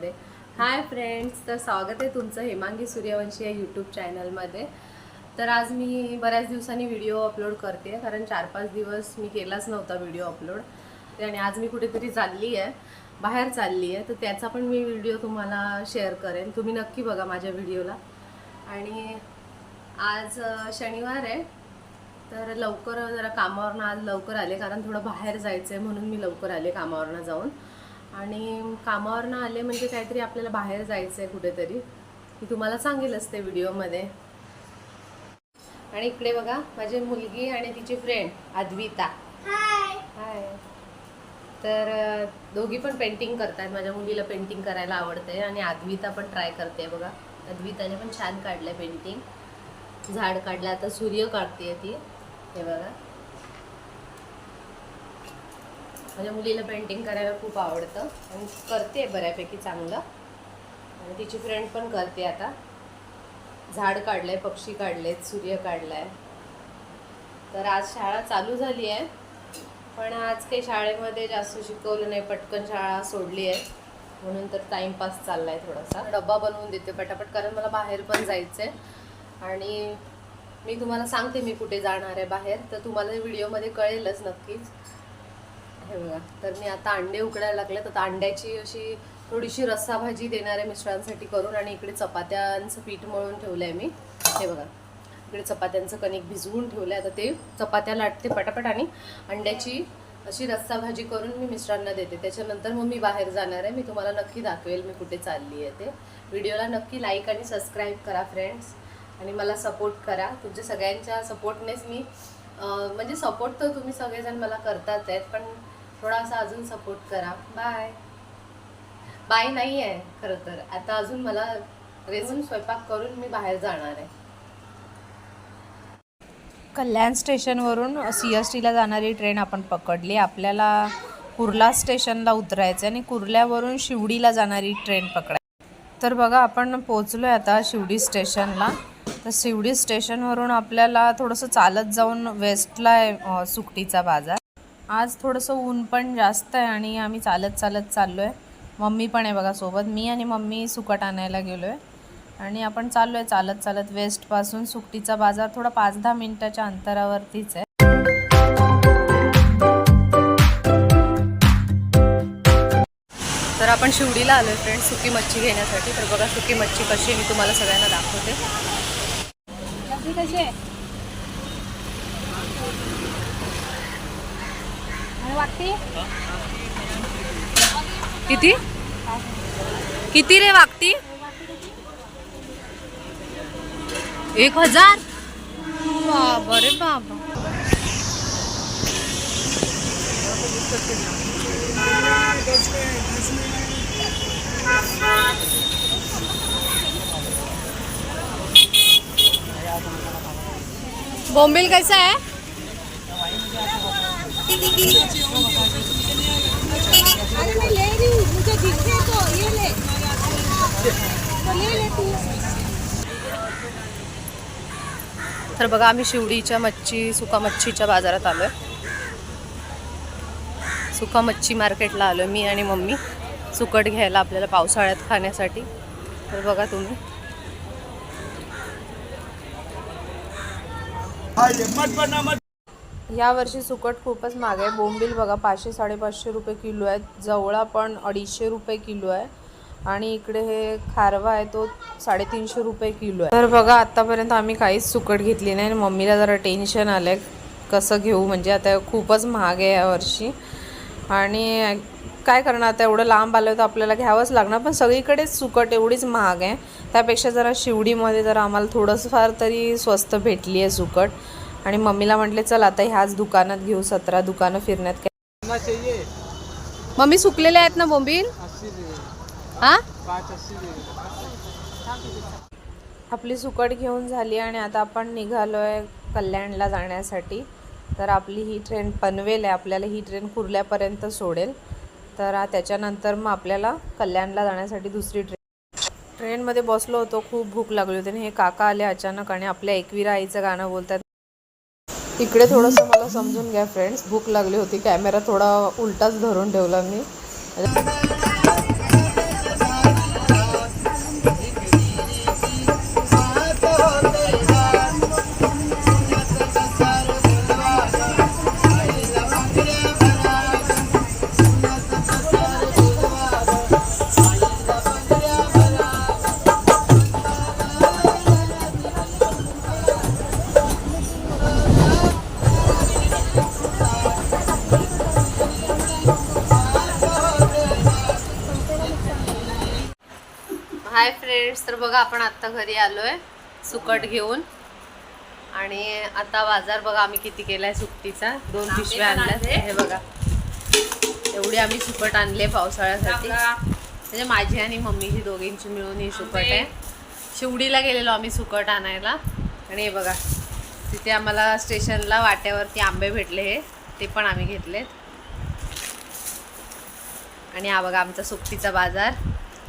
चॅनलमध्ये hi friends तर स्वागत आहे तुमचं हेमांगी सूर्यवंशी या यूट्यूब चॅनलमध्ये तर आज मी बऱ्याच दिवसांनी व्हिडिओ अपलोड करते कारण चार पाच दिवस मी केलाच नव्हता व्हिडिओ अपलोड आणि आज मी कुठेतरी चालली आहे बाहेर चालली आहे तर त्याचा पण मी व्हिडिओ तुम्हाला शेअर करेन. तुम्ही नक्की बघा माझ्या व्हिडिओला आणि आज शनिवार आहे तर लवकर जरा कामावरनं आज लवकर आले कारण थोडं बाहेर जायचं आहे म्हणून मी लवकर आले कामावरनं जाऊन. आणि कामावरनं आले म्हणजे काहीतरी आपल्याला बाहेर जायचं आहे कुठेतरी. मी तुम्हाला सांगेलच ते व्हिडिओमध्ये. आणि इकडे बघा माझी मुलगी आणि तिची फ्रेंड अद्विता. हाय तर दोघी पण पेंटिंग करतात माझ्या मुलीला पेंटिंग करायला आवडते आणि अद्विता पण ट्राय करते बघा. अद्विताने पण छान काढलंय पेंटिंग झाड काढलं आता सूर्य काढते ती. हे बघा. माझ्या मुलीला पेंटिंग करायला खूप आवडतं. आणि करते बऱ्यापैकी चांगलं. आणि तिची फ्रेंड पण करते आता. झाड काढलं आहे पक्षी काढलेत सूर्य काढलाय. तर आज शाळा चालू झाली आहे. पण आज काही शाळेमध्ये जास्त शिकवलं नाही. पटकन शाळा सोडली आहे. म्हणून तर टाइमपास आहे थोडासा. डब्बा बनवून देते पटापट कारण मला बाहेर पण जायचं आहे आणि मी तुम्हाला सांगते मी कुठे जाणार आहे बाहेर. तर तुम्हाला व्हिडिओमध्ये कळेलच नक्कीच. हे बघा. तर मी आता अंडे उकडायला लागले. तर अंड्याची अशी थोडीशी रस्सा भाजी देणार आहे मिस्टरांसाठी करून आणि इकडे चपात्यांचं पीठ मळून ठेवलं आहे मी. हे बघा. इकडे चपात्यांचं कणिक भिजवून ठेवलं आहे आता ते चपात्या लाटते पटापट आणि अंड्याची अशी रस्सा भाजी करून मी मिस्टरांना देते. त्याच्यानंतर मग मी बाहेर जाणार आहे. मी तुम्हाला नक्की दाखवेल मी कुठे चालली आहे ते. व्हिडिओला नक्की लाईक आणि सबस्क्राईब करा फ्रेंड्स आणि मला सपोर्ट करा. तुमच्या सगळ्यांच्या सपोर्टनेच मी म्हणजे सपोर्ट तर तुम्ही सगळेजण मला करतात आहेत पण थोडासा अजून सपोर्ट करा. बाय बाय नाही आहे खरं तर. आता अजून मला रेझून स्वयंपाक करून मी बाहेर जाणार आहे. कल्याण स्टेशनवरून सी एस टीला जाणारी ट्रेन आपण पकडली. आपल्याला कुर्ला स्टेशनला उतरायचं आणि कुर्ल्यावरून शिवडीला जाणारी ट्रेन पकडायची. तर बघा आपण पोचलो आहे आता शिवडी स्टेशनला. तर शिवडी स्टेशनवरून आपल्याला थोडंसं चालत जाऊन वेस्टला सुकटीचा बाजार. आज थोडंसं ऊन पण जास्त आहे आणि आम्ही चालत चालत चाललो आहे मम्मी पण आहे बघा सोबत. मी आणि मम्मी सुकट आणायला गेलो आहे आणि आपण चाललो आहे चालत चालत वेस्टपासून सुकटीचा बाजार थोडा पाच दहा मिनिटाच्या अंतरावरतीच आहे. तर आपण शिवडीला आलोय फ्रेंड सुकी मच्छी घेण्यासाठी. तर बघा सुकी मच्छी कशी आहे मी तुम्हाला सगळ्यांना दाखवते. कशी आहे? किती? किती रे वागती? एक हज़ार? बाबा रे बाबा बोंबिल कैसा है? अरे मैं ले रही हूँ मुझे दिखे तो ये ले तो ले ले तू तर बघा आम्ही शिवडीच्या मच्छी सुका मच्छीच्या बाजारात आलोय. सुका मच्छी मार्केटला आलोय मी आणि मम्मी. सुकट घ्यायला आपल्याला पावसाळ्यात खाण्यासाठी. तर बघा तुम्ही. ह्या वर्षी सुकट खूपच महाग आहे. बोंबील बघा पाचशे साडेपाचशे रुपये किलो आहे. जवळा पण अडीचशे रुपये किलो आहे. आणि इकडे हे खारवा आहे तो साडेतीनशे रुपये किलो आहे. तर बघा आत्तापर्यंत आम्ही काहीच सुकट घेतली नाही. आणि मम्मीला जरा टेन्शन आलं आहे कसं घेऊ? म्हणजे आता खूपच महाग आहे यावर्षी आणि काय करणार? आता एवढं लांब आलं तर आपल्याला घ्यावंच लागणार. पण सगळीकडेच सुकट एवढीच महाग आहे. त्यापेक्षा जरा शिवडीमध्ये जरा आम्हाला थोडंसं फार तरी स्वस्त भेटली आहे सुकट. आणि मम्मीला म्हटले चल आता ह्याच दुकानात घेऊ सतरा दुकानं फिरण्यात काय? मम्मी सुकलेले आहेत ना बोंबील? हा? आपली सुकट घेऊन झाली आणि आता आपण निघालो आहे कल्याणला जाण्यासाठी. तर आपली ही ट्रेन पनवेल आहे. आपल्याला ही ट्रेन कुर्ल्यापर्यंत सोडेल. तर त्याच्यानंतर मग आपल्याला कल्याणला जाण्यासाठी दुसरी ट्रेन. ट्रेनमध्ये बसलो होतो. खूप भूक लागली होती आणि हे काका आले अचानक आणि आपल्या एकविरा आईचं गाणं बोलतात इकडे थोडंसं मला समजून घ्या फ्रेंड्स भूक लागली होती. कॅमेरा थोडा उलटाच धरून ठेवला मी. फ्रेंड्स तर बघा आपण आत्ता घरी आलोय सुकट घेऊन. आणि आता बाजार बघा आम्ही किती केलाय सुकटीचा. दोन पिशव्या आणल्या हे बघा. एवढी आम्ही सुकट आणले पावसाळ्यासाठी. म्हणजे माझी आणि मम्मीची दोघींची मिळून ही सुकट आहे. शिवडीला गेलेलो आम्ही सुकट आणायला. आणि हे बघा तिथे आम्हाला स्टेशनला वाट्यावरती आंबे भेटले हे ते पण आम्ही घेतलेत. आणि हा बघा आमचा सुकटीचा बाजार.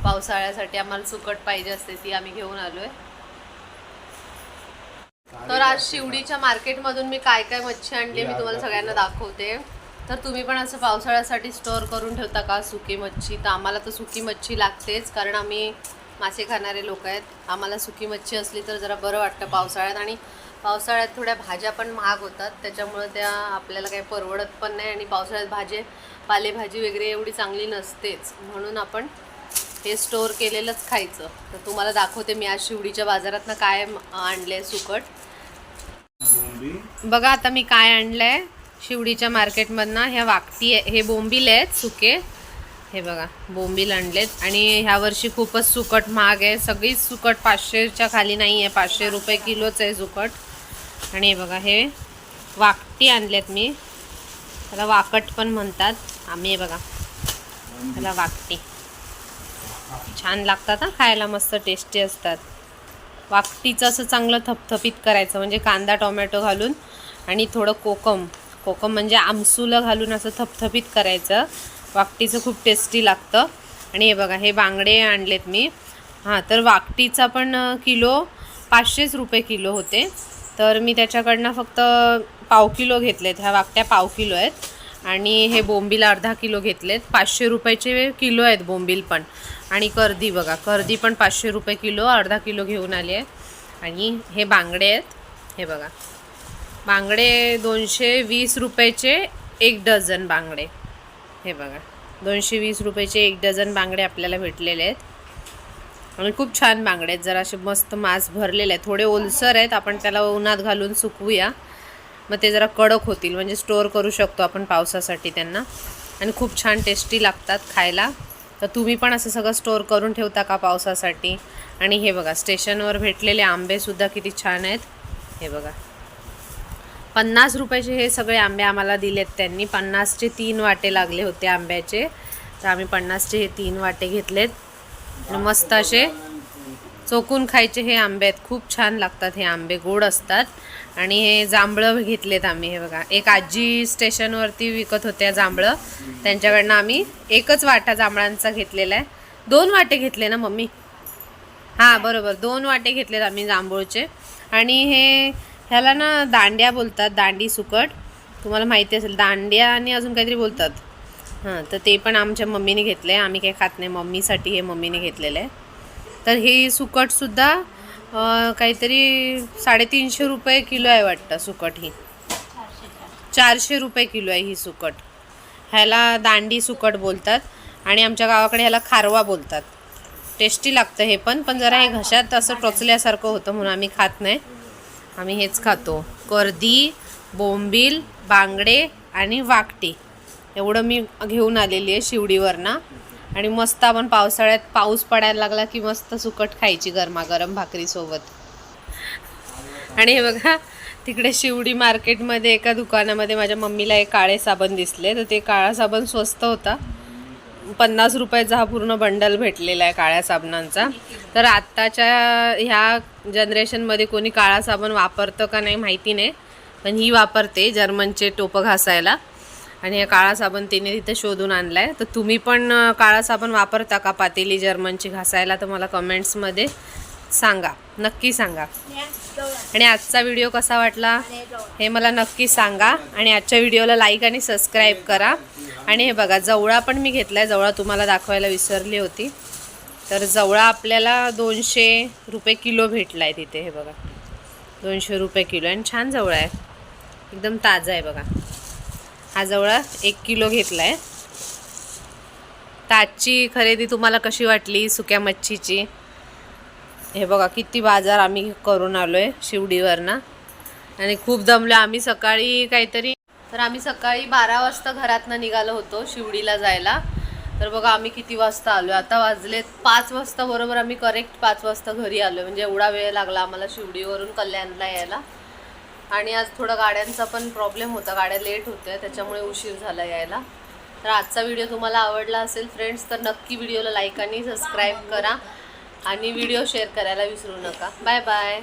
पावसाळ्यासाठी आम्हाला सुकट पाहिजे असते ती आम्ही घेऊन आलोय. तर आज शिवडीच्या मार्केटमधून मी काय काय मच्छी आणली मी तुम्हाला सगळ्यांना दाखवते. तर तुम्ही पण असं पावसाळ्यासाठी स्टोअर करून ठेवता का सुकी मच्छी? तर आम्हाला तर सुकी मच्छी लागतेच कारण आम्ही मासे खाणारे लोक आहेत. आम्हाला सुकी मच्छी असली तर जरा बरं वाटतं पावसाळ्यात आणि पावसाळ्यात थोड्या भाज्या पण महाग होतात त्याच्यामुळे त्या आपल्याला काही परवडत पण नाही आणि पावसाळ्यात भाजी पालेभाजी वगैरे एवढी चांगली नसतेच. म्हणून आपण हे स्टोअर केलेलंच खायचं. तर तुम्हाला दाखवते मी आज शिवडीच्या बाजारातनं काय आणले सुकट. बघा आता मी काय आणलंय शिवडीच्या मार्केटमधनं. ह्या वाकटी आहे- हे बोंबील आहेत सुके. हे बघा बोंबील आणलेत. आणि ह्या वर्षी खूपच सुकट महाग आहे. सगळीच सुकट पाचशेच्या खाली नाही आहे पाचशे रुपये किलोच आहे सुकट. आणि हे बघा हे वाकटी आणलेत मी. त्याला वाकट पण म्हणतात. आम्ही हे बघा त्याला वाकटी छान लागतात हा. खायला मस्त टेस्टी असतात. वाकटीचं असं चांगलं थपथपीत करायचं म्हणजे कांदा टोमॅटो घालून आणि थोडं कोकम. कोकम म्हणजे आमसूलं घालून असं थपथपीत करायचं. वाकटीचं खूप टेस्टी लागतं. आणि हे बघा हे बांगडे आणलेत मी. हां तर वाकटीचा पण किलो पाचशेच रुपये किलो होते. तर मी त्याच्याकडनं फक्त पाव किलो घेतलेत. ह्या वाकट्या पाव किलो आहेत. आणि हे बोंबील अर्धा किलो घेतलेत. पाचशे रुपयाचे किलो आहेत बोंबील पण. आणि कर्दी बघा कर्दी पण पाचशे रुपये किलो अर्धा किलो घेऊन आली आहे. आणि हे बांगडे आहेत. हे बघा. बांगडे दोनशे वीस रुपयाचे एक डझन बांगडे. हे बघा. दोनशे वीस रुपयाचे एक डझन बांगडे आपल्याला भेटलेले आहेत. आणि खूप छान बांगडे आहेत. जरा असे मस्त मांस भरलेले आहेत. थोडे ओलसर आहेत. आपण त्याला उन्हात घालून सुकवूया. मग ते जरा कडक होतील. म्हणजे स्टोअर करू शकतो आपण पावसासाठी त्यांना. आणि खूप छान टेस्टी लागतात खायला. तर तुम्ही पण असं सगळं स्टोअर करून ठेवता का पावसासाठी? आणि हे बघा स्टेशनवर भेटलेले आंबेसुद्धा किती छान आहेत. हे बघा. पन्नास रुपयाचे हे सगळे आंबे आम्हाला दिलेत त्यांनी. पन्नासचे तीन वाटे लागले होते आंब्याचे. तर आम्ही पन्नासचे हे तीन वाटे घेतलेत. मस्त असे चोकून खायचे हे आंबे आहेत. खूप छान लागतात हे आंबे. गोड असतात. आणि हे जांभळं घेतलेत आम्ही हे बघा. एक आजी स्टेशनवरती विकत होत्या जांभळं. त्यांच्याकडनं आम्ही एकच वाटा जांभळांचा घेतलेला आहे. दोन वाटे घेतले ना मम्मी? हां बरोबर. दोन वाटे घेतलेत आम्ही जांभूळचे. आणि हे ह्याला ना दांड्या बोलतात दांडी सुकट. तुम्हाला माहिती असेल दांड्या आणि अजून काहीतरी बोलतात. हां तर ते पण आमच्या मम्मीने घेतले आम्ही काही खात नाही. मम्मीसाठी हे मम्मीने घेतलेलं आहे. तर हे सुकटसुद्धा काहीतरी साडेतीनशे रुपये किलो आहे वाटतं सुकट ही. चारशे रुपये किलो आहे ही सुकट. ह्याला दांडी सुकट बोलतात आणि आमच्या गावाकडे ह्याला खारवा बोलतात. टेस्टी लागतं हे पण पण जरा हे घशात असं टोचल्यासारखं होतं म्हणून आम्ही खात नाही. आम्ही हेच खातो. कर्दी बोंबील बांगडे आणि वाकटी. एवढं मी घेऊन आलेली आहे शिवडीवरनं. आणि मस्त आपण पावसाळ्यात पाऊस पडायला लागला की मस्त सुकट खायची गरमागरम भाकरीसोबत आणि हे बघा तिकडे शिवडी मार्केटमध्ये एका दुकानामध्ये माझ्या मम्मीला एक काळे साबण दिसले. तर ते काळा साबण स्वस्त होता. पन्नास रुपयाचा हा पूर्ण बंडल भेटलेला आहे काळ्या साबणांचा. तर आत्ताच्या ह्या जनरेशनमध्ये कोणी काळा साबण वापरतं का नाही माहिती नाही. पण ही वापरते जर्मनचे टोपं घासायला. आणि हा काळा साबण तिने तिथे शोधून आणला आहे तर तुम्ही पण काळा साबण वापरता का पातेली जर्मनची घासायला? तर मला कमेंट्समध्ये सांगा. नक्की सांगा. आणि आजचा व्हिडिओ कसा वाटला? हे मला नक्की सांगा. आणि आजच्या व्हिडिओला लाईक आणि सबस्क्राईब करा. आणि हे बघा जवळा पण मी घेतला आहे जवळा तुम्हाला दाखवायला विसरली होती. तर जवळा आपल्याला दोनशे रुपये किलो भेटला आहे तिथे हे बघा. दोनशे रुपये किलो. आणि छान जवळा आहे. एकदम ताजा आहे बघा. हा जवळा एक किलो घेतला आहे तर आजची खरेदी तुम्हाला कशी वाटली सुक्या मच्छीची? हे बघा किती बाजार आम्ही करून आलो आहे शिवडीवरनं आणि खूप दमलो आम्ही सकाळी काहीतरी तर आम्ही सकाळी बारा वाजता घरातनं निघालो होतो शिवडीला जायला. तर बघा आम्ही किती वाजता आलो आता वाजलेत पाच वाजता बरोबर आम्ही करेक्ट पाच वाजता घरी आलो म्हणजे एवढा वेळ लागला आम्हाला शिवडीवरून कल्याणला यायला. आणि आज थोडा गाड्यांचा पण प्रॉब्लेम होता. गाड्या लेट होत्या त्याच्यामुळे उशीर झाला यायला. तर आजचा व्हिडिओ तुम्हाला आवडला असेल फ्रेंड्स तर नक्की व्हिडिओला लाईक आणि सबस्क्राईब करा. आणि व्हिडिओ शेअर करायला विसरू नका. Bye bye